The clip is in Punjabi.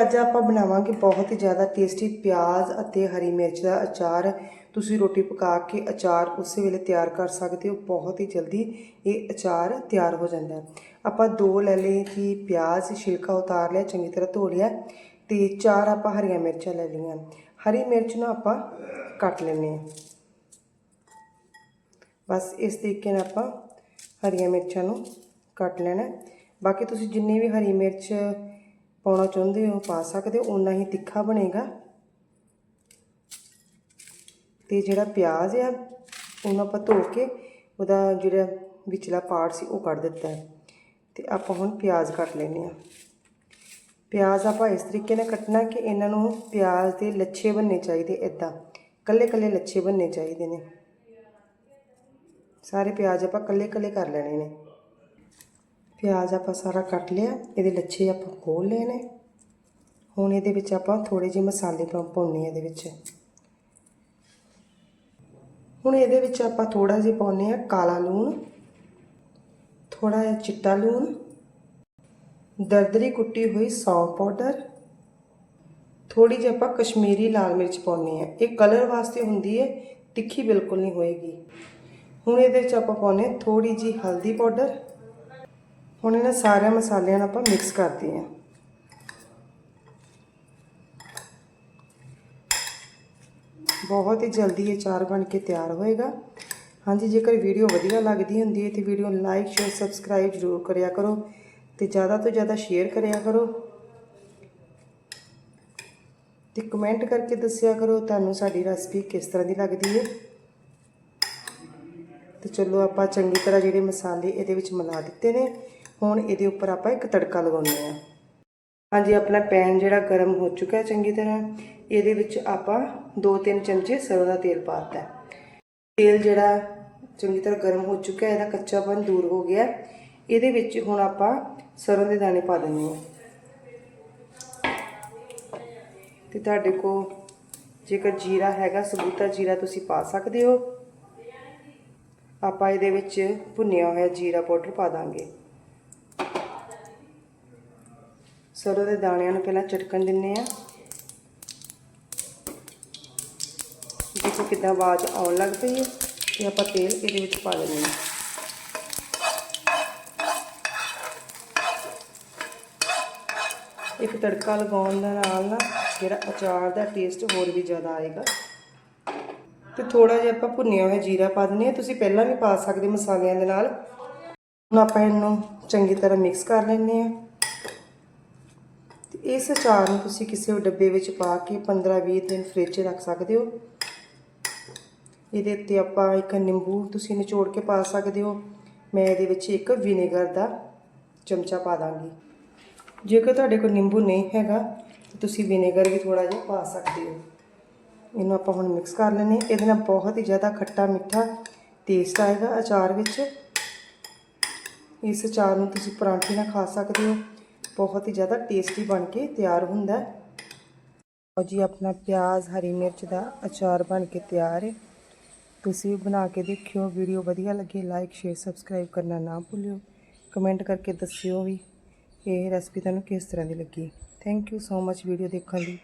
ਅੱਜ ਆਪਾਂ ਬਣਾਵਾਂਗੇ ਬਹੁਤ ਹੀ ਜ਼ਿਆਦਾ ਟੇਸਟੀ ਪਿਆਜ਼ ਅਤੇ ਹਰੀ ਮਿਰਚ ਦਾ ਅਚਾਰ। ਤੁਸੀਂ ਰੋਟੀ ਪਕਾ ਕੇ ਅਚਾਰ ਉਸੇ ਵੇਲੇ ਤਿਆਰ ਕਰ ਸਕਦੇ ਹੋ। ਬਹੁਤ ਹੀ ਜਲਦੀ ਇਹ ਅਚਾਰ ਤਿਆਰ ਹੋ ਜਾਂਦਾ ਆਪਾਂ ਦੋ ਲੈ ਲਏ ਕਿ ਪਿਆਜ਼, ਛਿਲਕਾ ਉਤਾਰ ਲਿਆ, ਚੰਗੀ ਤਰ੍ਹਾਂ ਧੋ ਲਿਆ ਤੇ ਚਾਰ ਆਪਾਂ ਹਰੀਆਂ ਮਿਰਚਾਂ ਲੈ ਲਈਆਂ। ਹਰੀ ਮਿਰਚ ਨੂੰ ਆਪਾਂ ਕੱਟ ਲੈਣੇ ਆ ਬਸ ਇਸ ਤਰੀਕੇ ਨਾਲ ਆਪਾਂ ਹਰੀਆਂ ਮਿਰਚਾਂ ਨੂੰ ਕੱਟ ਲੈਣਾ ਬਾਕੀ ਤੁਸੀਂ ਜਿੰਨੀ ਵੀ ਹਰੀ ਮਿਰਚ ਪਾਉਣਾ ਚਾਹੁੰਦੇ ਹੋ, ਪਾ ਸਕਦੇ ਹੋ ਉਨਾ ਹੀ ਤਿੱਖਾ ਬਣੇਗਾ। ਤੇ ਜਿਹੜਾ ਪਿਆਜ਼ ਆ, ਉਹਨੂੰ ਆਪਾਂ ਧੋ ਕੇ ਉਹਦਾ ਜਿਹੜਾ ਵਿਚਲਾ ਪਾਰਟ ਸੀ, ਉਹ ਕੱਢ ਦਿੱਤਾ ਹੈ। ਤੇ ਆਪਾਂ ਹੁਣ ਪਿਆਜ਼ ਕੱਟ ਲੈਣੇ ਆ ਪਿਆਜ਼ ਆਪਾਂ ਇਸ ਤਰੀਕੇ ਨਾਲ ਕੱਟਣਾ ਕਿ ਇਹਨਾਂ ਨੂੰ ਪਿਆਜ਼ ਦੇ ਲੱਛੇ ਬਣਨੇ ਚਾਹੀਦੇ ਇਦਾਂ ਕੱਲੇ ਕੱਲੇ ਲੱਛੇ ਬਣਨੇ ਚਾਹੀਦੇ ਨੇ। ਸਾਰੇ ਪਿਆਜ਼ ਆਪਾਂ ਕੱਲੇ ਕੱਲੇ ਕਰ ਲੈਣੇ ਨੇ। ਪਿਆਜ਼ ਆਪਾਂ ਸਾਰਾ ਕੱਟ ਲਿਆ, ਇਹਦੇ ਲੱਛੇ ਆਪਾਂ ਖੋਲ ਲਏ ਨੇ। ਹੁਣ ਇਹਦੇ ਵਿੱਚ ਆਪਾਂ ਥੋੜੇ ਜਿਹੇ ਮਸਾਲੇ ਪਾ- ਪਾਉਣੇ ਆ ਇਹਦੇ ਵਿੱਚ। ਹੁਣ ਇਹਦੇ ਵਿੱਚ ਆਪਾਂ ਥੋੜਾ ਜਿਹਾ ਪਾਉਣੇ ਆ ਕਾਲਾ ਲੂਣ ਥੋੜਾ ਜਿਹਾ ਚਿੱਟਾ ਲੂਣ, ਦਰਦਰੀ ਕੁੱਟੀ ਹੋਈ ਸੌਂਫ ਪਾਊਡਰ ਥੋੜੀ ਜਿਹੀ ਆਪਾਂ ਕਸ਼ਮੀਰੀ ਲਾਲ ਮਿਰਚ ਪਾਉਣੀ ਹੈ। ਇਹ ਕਲਰ ਵਾਸਤੇ ਹੁੰਦੀ ਹੈ, ਤਿੱਖੀ ਬਿਲਕੁਲ ਨਹੀਂ ਹੋਏਗੀ। ਹੁਣ ਇਹਦੇ ਵਿੱਚ ਆਪਾਂ ਪਾਉਣੇ ਥੋੜੀ ਜੀ ਹਲਦੀ ਪਾਊਡਰ ਹੁਣ ਇਹਨਾਂ ਸਾਰੇ ਮਸਾਲਿਆਂ ਨੂੰ ਆਪਾਂ ਮਿਕਸ ਕਰਦੇ ਹਾਂ ਬਹੁਤ ਹੀ ਜਲਦੀ ਇਹ ਚਾਰ ਬਣ ਕੇ ਤਿਆਰ ਹੋਏਗਾ। ਹਾਂਜੀ, ਜੇਕਰ ਵੀਡੀਓ ਵਧੀਆ ਲੱਗਦੀ ਹੁੰਦੀ ਹੈ ਤੇ ਵੀਡੀਓ ਨੂੰ ਲਾਈਕ ਸ਼ੇਅਰ ਸਬਸਕ੍ਰਾਈਬ ਜ਼ਰੂਰ ਕਰਿਆ ਕਰੋ ਤੇ ਜ਼ਿਆਦਾ ਤੋਂ ਜ਼ਿਆਦਾ ਸ਼ੇਅਰ ਕਰਿਆ ਕਰੋ। ਤੇ ਕਮੈਂਟ ਕਰਕੇ ਦੱਸਿਆ ਕਰੋ ਤੁਹਾਨੂੰ ਸਾਡੀ ਰੈਸਪੀ ਕਿਸ ਤਰ੍ਹਾਂ ਦੀ ਲੱਗਦੀ ਹੈ। ਤੇ ਚਲੋ ਆਪਾਂ ਚੰਗੀ ਤਰ੍ਹਾਂ ਜਿਹੜੇ ਮਸਾਲੇ ਇਹਦੇ ਵਿੱਚ ਮਿਲਾ ਦਿੱਤੇ ਨੇ ਹੁਣ ਇਹਦੇ ਉੱਪਰ ਆਪਾਂ ਇੱਕ ਤੜਕਾ ਲਗਾਉਂਦੇ ਹਾਂ। ਹਾਂਜੀ, ਆਪਣਾ ਪੈਨ ਜਿਹੜਾ ਗਰਮ ਹੋ ਚੁੱਕਾ ਹੈ ਚੰਗੀ ਤਰ੍ਹਾਂ, ਇਹਦੇ ਵਿੱਚ ਆਪਾਂ 2-3 ਚਮਚੇ ਸਰੋਂ ਦਾ ਤੇਲ ਪਾਤਾ ਤੇਲ ਜਿਹੜਾ ਚੰਗੀ ਤਰ੍ਹਾਂ ਗਰਮ ਹੋ ਚੁੱਕਾ ਹੈ, ਇਹਦਾ ਕੱਚਾਪਨ ਦੂਰ ਹੋ ਗਿਆ ਇਹਦੇ ਵਿੱਚ ਹੁਣ ਆਪਾਂ ਸਰੋਂ ਦੇ ਦਾਣੇ ਪਾ ਦਿੰਦੇ ਹਾਂ। ਤੇ ਤੁਹਾਡੇ ਕੋਲ ਜੇਕਰ ਜੀਰਾ ਹੈਗਾ, ਸਬੂਤਾ ਜੀਰਾ ਤੁਸੀਂ ਪਾ ਸਕਦੇ ਹੋ। ਆਪਾਂ ਇਹਦੇ ਵਿੱਚ ਭੁੰਨਿਆ ਹੋਇਆ ਜੀਰਾ ਪਾਊਡਰ ਪਾ ਦਾਂਗੇ। ਸਰੋਂ ਦੇ ਦਾਣਿਆਂ ਨੂੰ ਪਹਿਲਾਂ ਚਟਕਣ ਦਿੰਨੇ ਆ ਦੇਖੋ ਕਿਦਾਂ ਆਵਾਜ਼ ਆਉਣ ਲੱਗ ਪਈ ਹੈ ਤੇ ਆਪਾਂ ਤੇਲ ਇਹਦੇ ਵਿੱਚ ਪਾ ਦਿੰਦੇ ਹਾਂ। ਇੱਕ ਤੜਕਾ ਲਗਾਉਣ ਦੇ ਨਾਲ ਨਾ ਜਿਹੜਾ ਅਚਾਰ ਦਾ ਟੇਸਟ ਹੋਰ ਵੀ ਜ਼ਿਆਦਾ ਆਏਗਾ। ਤੇ ਥੋੜਾ ਜਿਹਾ ਆਪਾਂ ਭੁੰਨਿਆ ਹੋਇਆ ਜੀਰਾ ਪਾ ਦਿੰਦੇ ਹਾਂ। ਤੁਸੀਂ ਪਹਿਲਾਂ ਵੀ ਪਾ ਸਕਦੇ ਮਸਾਲਿਆਂ ਦੇ ਨਾਲ। ਹੁਣ ਆਪਾਂ ਇਹਨੂੰ ਚੰਗੀ ਤਰ੍ਹਾਂ ਮਿਕਸ ਕਰ ਲੈਂਦੇ ਹਾਂ। ਇਸ ਅਚਾਰ ਨੂੰ ਤੁਸੀਂ ਕਿਸੇ ਡੱਬੇ ਵਿੱਚ ਪਾ ਕੇ 15-20 ਦਿਨ ਫ੍ਰਿਜ 'ਚ ਰੱਖ ਸਕਦੇ ਹੋ। ਇਹਦੇ ਉੱਤੇ ਆਪਾਂ ਇੱਕ ਨਿੰਬੂ ਤੁਸੀਂ ਨਿਚੋੜ ਕੇ ਪਾ ਸਕਦੇ ਹੋ। ਮੈਂ ਇਹਦੇ ਵਿੱਚ ਇੱਕ ਵਿਨੇਗਰ ਦਾ ਚਮਚਾ ਪਾ ਦਾਂਗੀ। ਜੇਕਰ ਤੁਹਾਡੇ ਕੋਲ ਨਿੰਬੂ ਨਹੀਂ ਹੈਗਾ, ਤਾਂ ਤੁਸੀਂ ਵਿਨੇਗਰ ਵੀ ਥੋੜਾ ਜਿਹਾ ਪਾ ਸਕਦੇ ਹੋ। ਇਹਨੂੰ ਆਪਾਂ ਹੁਣ ਮਿਕਸ ਕਰ ਲੈਣੇ ਇਹਦੇ ਨਾਲ ਬਹੁਤ ਹੀ ਜ਼ਿਆਦਾ ਖੱਟਾ ਮਿੱਠਾ ਟੇਸਟ ਆਏਗਾ ਅਚਾਰ ਵਿੱਚ। ਇਸ ਅਚਾਰ ਨੂੰ ਤੁਸੀਂ ਪਰਾਂਠੇ ਨਾਲ ਖਾ ਸਕਦੇ ਹੋ। ਬਹੁਤ ਹੀ ਜ਼ਿਆਦਾ ਟੇਸਟੀ ਬਣ ਕੇ ਤਿਆਰ ਹੁੰਦਾ ਹੈ। ਔਰ ਜੀ, ਆਪਣਾ ਪਿਆਜ਼, ਹਰੀ ਮਿਰਚ ਦਾ ਅਚਾਰ ਬਣ ਕੇ ਤਿਆਰ ਹੈ। ਤੁਸੀਂ ਵੀ ਬਣਾ ਕੇ ਦੇਖਿਓ ਵੀਡੀਓ ਵਧੀਆ ਲੱਗੇ ਲਾਈਕ ਸ਼ੇਅਰ ਸਬਸਕ੍ਰਾਈਬ ਕਰਨਾ ਨਾ ਭੁੱਲਿਓ। ਕਮੈਂਟ ਕਰਕੇ ਦੱਸਿਓ ਵੀ ਇਹ ਰੈਸਪੀ ਤੁਹਾਨੂੰ ਕਿਸ ਤਰ੍ਹਾਂ ਦੀ ਲੱਗੀ। Thank you so much video ਦੇਖਣ ਲਈ